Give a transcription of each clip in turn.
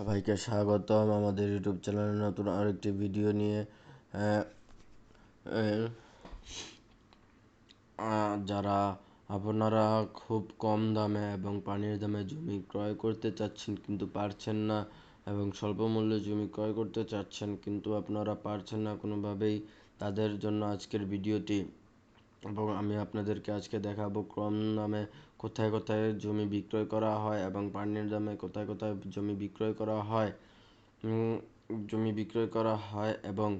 সবাইকে স্বাগতম আমাদের ইউটিউব চ্যানেলে নতুন আরেকটি ভিডিও নিয়ে। যারা আপনারা খুব কম দামে এবং পানির দামে জমি ক্রয় করতে চাচ্ছেন কিন্তু পারছেন না এবং স্বল্প মূল্যে জমি ক্রয় করতে চাচ্ছেন কিন্তু আপনারা পারছেন না কোনোভাবেই, তাদের জন্য আজকের ভিডিওটি। এবং আমি আপনাদেরকে আজকে দেখাবো কম দামে কোথায় কোথায় জমি বিক্রয় করা হয় এবং পানির দামে কোথায় কোথায় জমি বিক্রয় করা হয় জমি বিক্রয় করা হয় এবং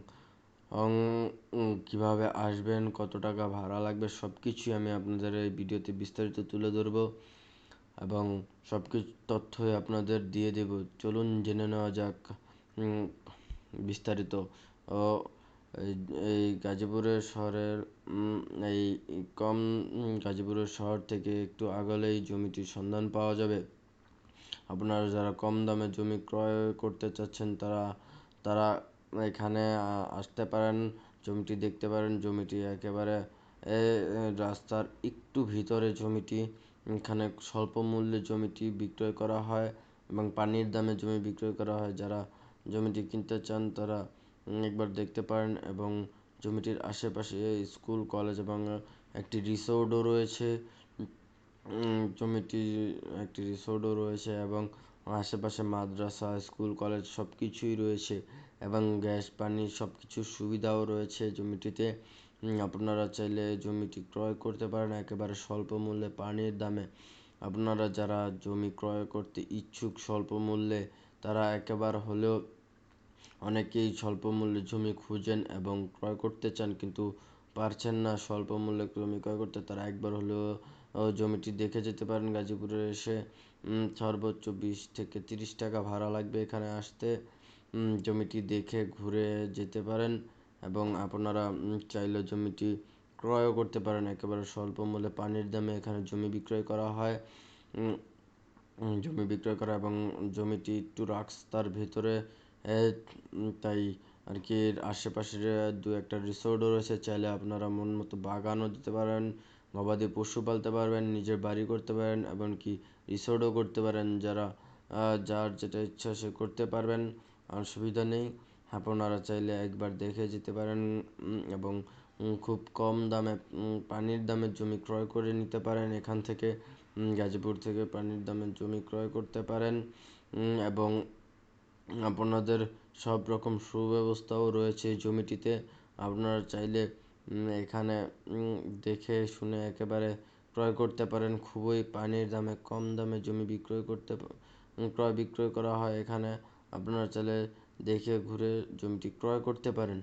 কীভাবে আসবেন, কত টাকা ভাড়া লাগবে সব কিছুই আমি আপনাদের এই ভিডিওতে বিস্তারিত তুলে ধরব এবং সব কিছু তথ্যই আপনাদের দিয়ে দেব। চলুন জেনে নেওয়া যাক বিস্তারিত। এই গাজীপুরের শহরের এই কম গাজীপুরের শহর থেকে একটু আগলেই জমিটির সন্ধান পাওয়া যাবে। আপনারা যারা কম দামে জমি ক্রয় করতে চাচ্ছেন, তারা তারা এখানে আসতে পারেন, জমিটি দেখতে পারেন। জমিটি একেবারে রাস্তার একটু ভিতরে জমিটি, এখানে স্বল্প মূল্যে জমিটি বিক্রয় করা হয় এবং পানির দামে জমি বিক্রয় করা হয়। যারা জমিটি কিনতে চান, তারা একবার দেখতে পারেন এবং জমিটির আশেপাশে স্কুল, কলেজ এবং একটি রিসোর্টও রয়েছে। জমিটি একটি রিসোর্টও রয়েছে এবং আশেপাশে মাদ্রাসা, স্কুল, কলেজ সব কিছুই রয়েছে এবং গ্যাস, পানি সব কিছুর সুবিধাও রয়েছে জমিটিতে। আপনারা চাইলে জমিটি ক্রয় করতে পারেন একেবারে স্বল্প মূল্যে পানির দামে। আপনারা যারা জমি ক্রয় করতে ইচ্ছুক স্বল্প মূল্যে, তারা একবার হলেও অনেকেই স্বল্প মূল্যে জমি খুঁজেন এবং ক্রয় করতে চান, কিন্তু পারছেন না স্বল্প মূল্যে জমি ক্রয় করতে। তারা একবার হলেও জমিটি দেখে যেতে পারেন। গাজীপুরে এসে সর্বোচ্চ বিশ থেকে তিরিশ টাকা ভাড়া লাগবে এখানে আসতে। জমিটি দেখে ঘুরে যেতে পারেন এবং আপনারা চাইলে জমিটি ক্রয়ও করতে পারেন। একেবারে স্বল্প মূল্যে পানির দামে এখানে জমি বিক্রয় করা হয়। জমি বিক্রয় করা এবং জমিটি একটু রাস্তার ভেতরে তাই আর কি আশেপাশে দু একটা রিসোর্টও রয়েছে। চাইলে আপনারা মন মতো বাগানও দিতে পারেন, গবাদি পশু পালতে পারবেন, নিজের বাড়ি করতে পারেন, এমনকি রিসোর্টও করতে পারেন। যারা যার যেটা ইচ্ছা সে করতে পারবেন অসুবিধা নেই। আপনারা চাইলে একবার দেখে যেতে পারেন এবং খুব কম দামে পানির দামে জমি ক্রয় করে নিতে পারেন। এখান থেকে গাজীপুর থেকে পানির দামে জমি ক্রয় করতে পারেন এবং আপনাদের সব রকম সুব্যবস্থাও রয়েছে জমিটিতে। আপনারা চাইলে এখানে দেখে শুনে একেবারে ক্রয় করতে পারেন। খুবই পানির দামে, কম দামে জমি বিক্রয় করতে ক্রয় বিক্রয় করা হয় এখানে। আপনারা চাইলে দেখে ঘুরে জমিটি ক্রয় করতে পারেন।